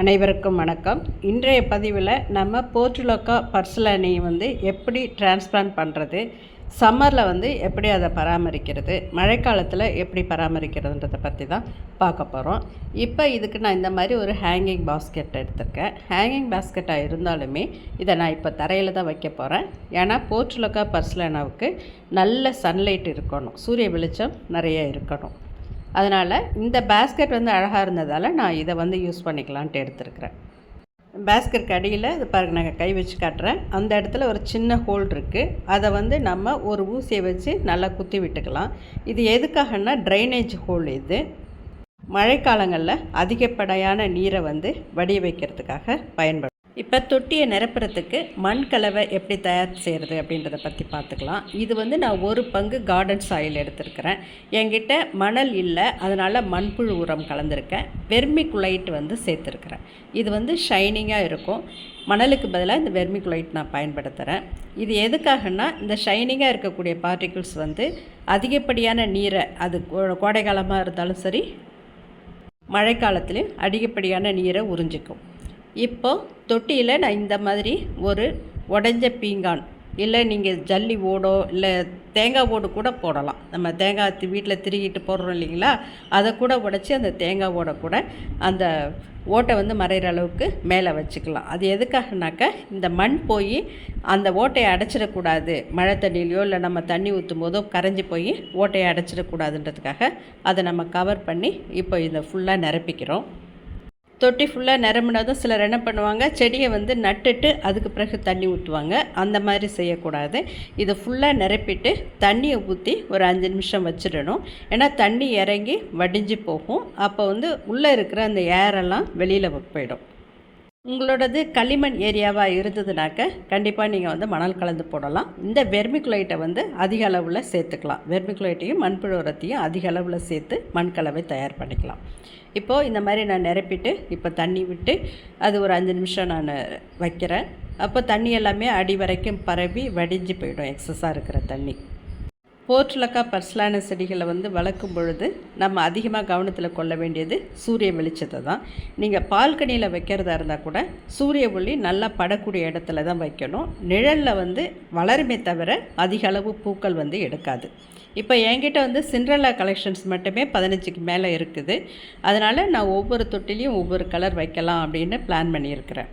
அனைவருக்கும் வணக்கம். இன்றைய பதிவில் நம்ம போர்ச்சுலோக்கா பர்சலானி வந்து எப்படி டிரான்ஸ்பிளான்ட் பண்ணுறது சம்மரில் வந்து எப்படி அதை பராமரிக்கிறது மழைக்காலத்தில் எப்படி பராமரிக்கிறதுன்றதை பற்றி தான் பார்க்க போகிறோம் இப்போ இதுக்கு நான் இந்த மாதிரி ஒரு ஹேங்கிங் பாஸ்கெட் எடுத்திருக்கேன். ஹேங்கிங் பாஸ்கெட்டாக இருந்தாலுமே இதை நான் இப்போ தரையில் தான் வைக்க போகிறேன் ஏன்னா போர்ச்சுலோக்கா பர்சலனாவுக்கு நல்ல சன்லைட் இருக்கணும். சூரிய வெளிச்சம் நிறைய இருக்கணும். அதனால் இந்த பேஸ்கெட் வந்து அழகாக இருந்ததால் நான் இதை வந்து யூஸ் பண்ணிக்கலான்ட்டு எடுத்துருக்கிறேன். பேஸ்கெட் அடியில் இது பாருங்க நாங்கள் கை வச்சு காட்டுறேன். அந்த இடத்துல ஒரு சின்ன ஹோல் இருக்குது அதை வந்து நம்ம ஒரு ஊசியை வச்சு நல்லா குத்தி விட்டுக்கலாம். இது எதுக்காகன்னா ட்ரைனேஜ் ஹோல் இது. மழைக்காலங்களில் அதிகப்படையான நீரை வந்து வடிய வைக்கிறதுக்காக பயன்படும் இப்போ தொட்டியை நிரப்புறதுக்கு மண் கலவை எப்படி தயார் செய்கிறது அப்படின்றத பற்றி பார்த்துக்கலாம். இது வந்து நான் ஒரு பங்கு கார்டன் சாயில் எடுத்திருக்கிறேன். என்கிட்ட மணல் இல்லை அதனால் மண்புழு உரம் கலந்துருக்கேன். வெர்மி குலைட் வந்து சேர்த்துருக்கிறேன். இது வந்து ஷைனிங்காக இருக்கும். மணலுக்கு பதிலாக இந்த வெர்மி குலைட் நான் பயன்படுத்துகிறேன் இது எதுக்காகன்னா இந்த ஷைனிங்காக இருக்கக்கூடிய பார்ட்டிகிள்ஸ் வந்து அதிகப்படியான நீரை அது கோ- கோடை காலமாக இருந்தாலும் சரி மழைக்காலத்துலேயும் அதிகப்படியான நீரை உறிஞ்சிக்கும். இப்போ தொட்டியில் நான் இந்த மாதிரி ஒரு உடஞ்ச பீங்கான். இல்லை நீங்கள் ஜல்லி ஓடோ இல்லை தேங்காய் ஓடு கூட போடலாம். நம்ம தேங்காய் வீட்டில் திருகிட்டு போடுறோம் இல்லைங்களா? அதை கூட உடச்சி அந்த தேங்காய் ஓடை கூட அந்த ஓட்டை வந்து மறையிற அளவுக்கு மேலே வச்சுக்கலாம். அது எதுக்காகனாக்க இந்த மண் போய் அந்த ஓட்டையை அடைச்சிடக்கூடாது. மழை தண்ணியிலையோ இல்லை நம்ம தண்ணி ஊற்றும் போதோ கரைஞ்சி போய் ஓட்டையை அடைச்சிடக்கூடாதுன்றதுக்காக அதை நம்ம கவர் பண்ணி இப்போ இதை ஃபுல்லாக நிரப்பிக்கிறோம். தொட்டி ஃபுல்லாக நிரம்பினதும் சிலர் என்ன பண்ணுவாங்க? செடியை வந்து நட்டுட்டு அதுக்கு பிறகு தண்ணி ஊற்றுவாங்க அந்த மாதிரி செய்யக்கூடாது. இதை ஃபுல்லாக நிரப்பிட்டு தண்ணியை ஊற்றி ஒரு அஞ்சு நிமிஷம் வச்சிடணும். ஏன்னா தண்ணி இறங்கி வடிஞ்சு போகும். அப்போ வந்து உள்ளே இருக்கிற அந்த ஏரெல்லாம் வெளியில் போயிடும். உங்களோடது களிமண் ஏரியாவாக இருந்ததுனாக்க கண்டிப்பாக நீங்கள் வந்து மணல் கலந்து போடலாம். இந்த வெர்மிகுலைட்டை வந்து அதிக அளவில் சேர்த்துக்கலாம். வெர்மிகுலைட்டையும் மண்புழு உரத்தையும் அதிக அளவில் சேர்த்து மண் கலவை தயார் பண்ணிக்கலாம். இப்போது இந்த மாதிரி நான் நிரப்பிட்டு இப்போ தண்ணி விட்டு அது ஒரு அஞ்சு நிமிஷம் நான் வைக்கிறேன். அப்போ தண்ணி எல்லாமே அடி வரைக்கும் பரவி வடிஞ்சு போயிடும் எக்ஸஸாக இருக்கிற தண்ணி. போர்ச்சுலக்கா பர்ஸ்லான செடிகளை வந்து வளர்க்கும் பொழுது நம்ம அதிகமாக கவனத்தில் கொள்ள வேண்டியது சூரிய வெளிச்சத்தை தான். நீங்கள் பால்கனியில் வைக்கிறதா இருந்தால் கூட சூரிய ஒளி நல்லா படக்கூடிய இடத்துல தான் வைக்கணும். நிழலில் வந்து வளருமே தவிர அதிக அளவு பூக்கள் வந்து எடுக்காது. இப்போ என்கிட்ட வந்து சிண்ட்ரலா கலெக்ஷன்ஸ் மட்டுமே பதினஞ்சுக்கு மேலே இருக்குது. அதனால் நான் ஒவ்வொரு தொட்டிலையும் ஒவ்வொரு கலர் வைக்கலாம் அப்படின்னு பிளான் பண்ணியிருக்கிறேன்.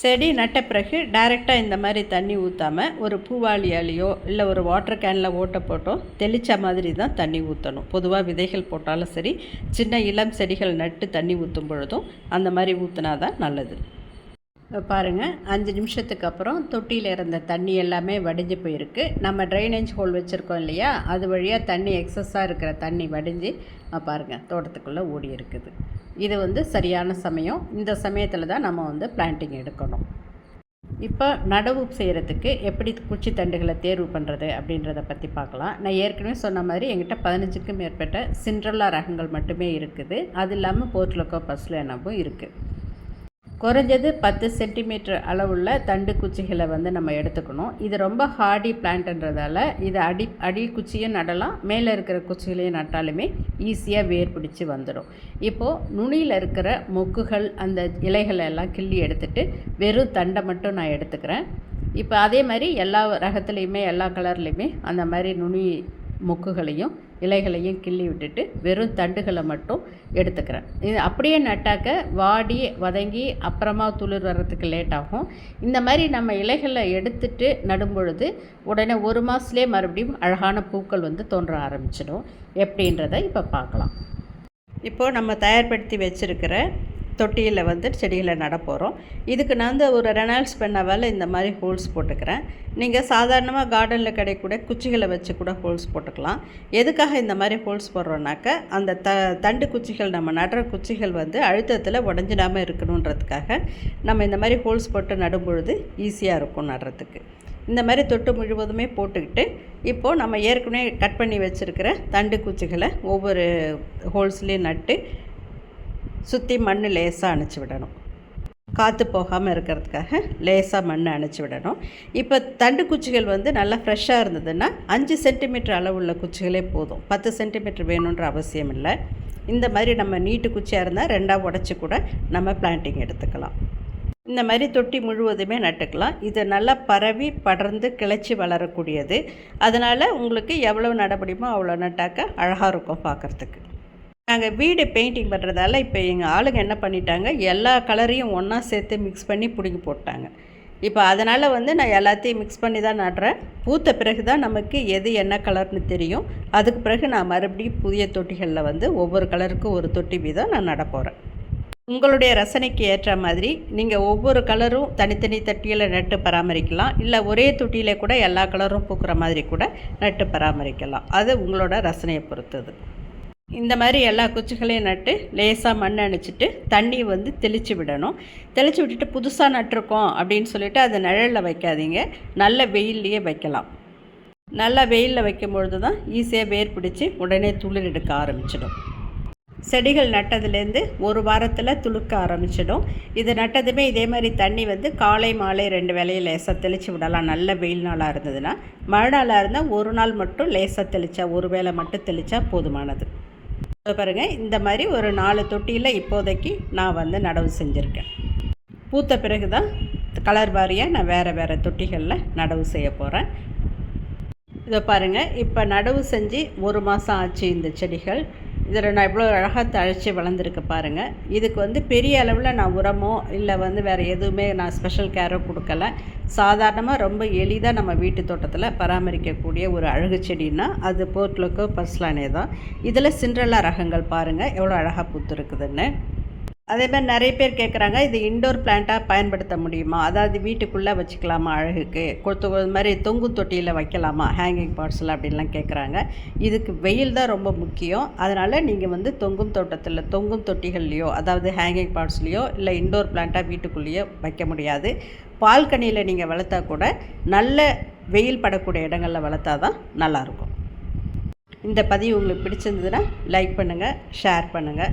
செடி நட்ட பிறகு டைரெக்டாக இந்த மாதிரி தண்ணி ஊற்றாமல் ஒரு பூவாளியாலேயோ இல்லை ஒரு வாட்டர் கேனில் ஓட்டை போட்டோ தெளித்த மாதிரி தான் தண்ணி ஊற்றணும் பொதுவாக விதைகள் போட்டாலும் சரி சின்ன இளம் செடிகள் நட்டு தண்ணி ஊற்றும் பொழுதும் அந்த மாதிரி ஊற்றினா தான் நல்லது. பாருங்கள் அஞ்சு நிமிஷத்துக்கு அப்புறம் தொட்டியில் இருந்த தண்ணி எல்லாமே வடிஞ்சு போயிருக்கு. நம்ம ட்ரைனேஜ் ஹோல் வச்சுருக்கோம் இல்லையா? அது வழியாக தண்ணி எக்ஸஸாக இருக்கிற தண்ணி வடிஞ்சு பாருங்கள் தோட்டத்துக்குள்ளே ஓடி இருக்குது. இது வந்து சரியான சமயம். இந்த சமயத்தில் தான் நம்ம வந்து பிளான்டிங் எடுக்கணும். இப்போ நடவு செய்கிறதுக்கு எப்படி குச்சி தண்டுகளை தேர்வு பண்ணுறது அப்படின்றத பற்றி பார்க்கலாம். நான் ஏற்கனவே சொன்ன மாதிரி எங்கிட்ட பதினஞ்சுக்கும் மேற்பட்ட சிண்ட்ரல்லா ரகங்கள் மட்டுமே இருக்குது. அது இல்லாமல் போர்ட்லக்கோ பஸ்லோ எனவும் இருக்குது குறைஞ்சது பத்து சென்டிமீட்டர் அளவுள்ள தண்டு குச்சிகளை வந்து நம்ம எடுத்துக்கணும். இது ரொம்ப ஹார்டி பிளான்ட்ன்றதால இது அடி அடி குச்சியும் நடலாம் மேலே இருக்கிற குச்சிகளையும் நட்டாலுமே ஈஸியாக வேர் பிடிச்சி வந்துடும் இப்போது நுனியில் இருக்கிற மொக்குகள் அந்த இலைகளை எல்லாம் கிள்ளி எடுத்துட்டு வெறும் தண்டை மட்டும் நான் எடுத்துக்கிறேன். இப்போ அதே மாதிரி எல்லா ரகத்துலேயுமே எல்லா கலர்லேயுமே அந்த மாதிரி நுனி மொக்குகளையும் இலைகளையும் கிள்ளி விட்டுட்டு வெறும் தண்டுகளை மட்டும் எடுத்துக்கிறேன். இது அப்படியே நட்டாக்க வாடி வதங்கி அப்புறமா துளிர் வர்றதுக்கு லேட் ஆகும். இந்த மாதிரி நம்ம இலைகளை எடுத்துட்டு நடும்பொழுது உடனே ஒரு மாதத்துலேயே மறுபடியும் அழகான பூக்கள் வந்து தோன்ற ஆரம்பிச்சிடும். எப்படின்றத இப்போ பார்க்கலாம். இப்போது நம்ம தயார்படுத்தி வச்சுருக்கிற தொட்டியில் வந்து செடிகளை நட போகிறோம் இதுக்கு நான் வந்து ஒரு ரெனால்ஸ் பெண்ணாவால் இந்த மாதிரி ஹோல்ஸ் போட்டுக்கிறேன். நீங்கள் சாதாரணமாக கார்டனில் கிடைக்கக்கூடிய குச்சிகளை வச்சு கூட ஹோல்ஸ் போட்டுக்கலாம். எதுக்காக இந்த மாதிரி ஹோல்ஸ் போடுறோன்னாக்க அந்த த தண்டு குச்சிகள் நம்ம நடுற குச்சிகள் வந்து அழுத்தத்தில் உடஞ்சிடாமல் இருக்கணுன்றதுக்காக நம்ம இந்த மாதிரி ஹோல்ஸ் போட்டு நடும்பொழுது ஈஸியாக இருக்கும் நடுறதுக்கு. இந்த மாதிரி தொட்டு முழுவதுமே போட்டுக்கிட்டு இப்போது நம்ம ஏற்கனவே கட் பண்ணி வச்சுருக்கிற தண்டு குச்சிகளை ஒவ்வொரு ஹோல்ஸ்லேயும் நட்டு சுற்றி மண் லேசாக அணைச்சி விடணும். காற்று போகாமல் இருக்கிறதுக்காக லேசாக மண் அணைச்சி விடணும். இப்போ தண்டு குச்சிகள் வந்து நல்லா ஃப்ரெஷ்ஷாக இருந்ததுன்னா அஞ்சு சென்டிமீட்டர் அளவுள்ள குச்சிகளே போதும். பத்து சென்டிமீட்டர் வேணுன்ற அவசியம் இல்லை. இந்த மாதிரி நம்ம நீட்டு குச்சியாக இருந்தால் ரெண்டாக உடச்சி கூட நம்ம பிளான்டிங் எடுத்துக்கலாம். இந்த மாதிரி தொட்டி முழுவதுமே நட்டுக்கலாம். இது நல்லா பரவி படர்ந்து கிளச்சி வளரக்கூடியது. அதனால் உங்களுக்கு எவ்வளோ நட முடியுமோ அவ்வளோ நட்டாக்க அழகாக இருக்கும் பார்க்குறதுக்கு நாங்கள் வீடு பெயிண்டிங் பண்ணுறதால இப்போ எங்கள் ஆளுங்க என்ன பண்ணிட்டாங்க எல்லா கலரையும் ஒன்றா சேர்த்து மிக்ஸ் பண்ணி பிடுங்கி போட்டாங்க. இப்போ அதனால் வந்து நான் எல்லாத்தையும் மிக்ஸ் பண்ணி தான் நடுறேன். பூத்த பிறகு தான் நமக்கு எது என்ன கலர்னு தெரியும். அதுக்கு பிறகு நான் மறுபடியும் புதிய தொட்டிகளில் வந்து ஒவ்வொரு கலருக்கும் ஒரு தொட்டி வீதம் நான் நட போகிறேன் உங்களுடைய ரசனைக்கு ஏற்ற மாதிரி நீங்கள் ஒவ்வொரு கலரும் தனித்தனி தொட்டியில் நட்டு பராமரிக்கலாம். இல்லை ஒரே தொட்டியில் கூட எல்லா கலரும் பூக்கிற மாதிரி கூட நட்டு பராமரிக்கலாம். அது உங்களோட ரசனையை பொறுத்தது. இந்த மாதிரி எல்லா குச்சிகளையும் நட்டு லேசாக மண் அணைச்சிட்டு தண்ணி வந்து தெளித்து விடணும். தெளித்து விட்டுட்டு புதுசாக நட்டிருக்கோம் அப்படின்னு சொல்லிட்டு அதை நிழலில் வைக்காதீங்க. நல்ல வெயில்லையே வைக்கலாம். நல்லா வெயிலில் வைக்கும் பொழுது தான் ஈஸியாக வேர் பிடிச்சி உடனே துளிர் எடுக்க ஆரம்பிச்சிடும். செடிகள் நட்டதுலேருந்து ஒரு வாரத்தில் துளுக்க ஆரம்பிச்சிடும். இது நட்டதுமே இதே மாதிரி தண்ணி வந்து காலை மாலை ரெண்டு வேலையும் லேசாக தெளித்து விடலாம். நல்ல வெயில் நாளாக இருந்ததுன்னா மழை நாளாக இருந்தால் ஒரு நாள் மட்டும் லேசாக தெளித்தா ஒரு வேளை மட்டும் தெளித்தா போதுமானது. பாருங்கள் இந்த மாதிரி ஒரு நாலு தொட்டியில் இப்போதைக்கு நான் வந்து நடவு செஞ்சுருக்கேன். பூத்த பிறகு தான் கலர் வாரியாக நான் வேறு வேறு தொட்டிகளில் நடவு செய்ய போகிறேன் இதை பாருங்கள் இப்போ நடவு செஞ்சு ஒரு மாதம் ஆச்சு இந்த செடிகள். இதில் நான் இவ்வளோ அழகாக தழைச்சி வளர்ந்துருக்கு பாருங்கள் இதுக்கு வந்து பெரிய அளவில் நான் உரமோ இல்லை வந்து வேறு எதுவுமே நான் ஸ்பெஷல் கேரோ கொடுக்கல. சாதாரணமாக ரொம்ப எளிதாக நம்ம வீட்டு தோட்டத்தில் பராமரிக்கக்கூடிய ஒரு அழகு செடின்னா அது போர்ட்லுக்கோ பஸ்லானே தான். இதில் சிண்ட்ரல்லா ரகங்கள் பாருங்கள் எவ்வளோ அழகாக பூத்துருக்குதுன்னு. அதே மாதிரி நிறைய பேர் கேட்குறாங்க இது இண்டோர் பிளான்ட்டாக பயன்படுத்த முடியுமா? அதாவது வீட்டுக்குள்ளே வச்சுக்கலாமா அழகுக்கு? கொடுத்து மாதிரி தொங்கு தொட்டியில் வைக்கலாமா? ஹேங்கிங் பார்சல் அப்படின்லாம் கேட்குறாங்க இதுக்கு வெயில் தான் ரொம்ப முக்கியம். அதனால் நீங்கள் வந்து தொங்கும் தோட்டத்தில் தொங்கும் தொட்டிகள்லையோ அதாவது ஹேங்கிங் பாட்ஸ்லேயோ இல்லை இண்டோர் பிளான்ட்டாக வீட்டுக்குள்ளேயோ வைக்க முடியாது. பால்கனியில் நீங்கள் வளர்த்தா கூட நல்ல வெயில் படக்கூடிய இடங்களில் வளர்த்தா தான் நல்லாயிருக்கும் இந்த பதிவு உங்களுக்கு பிடிச்சிருந்ததுன்னா லைக் பண்ணுங்கள் ஷேர் பண்ணுங்கள்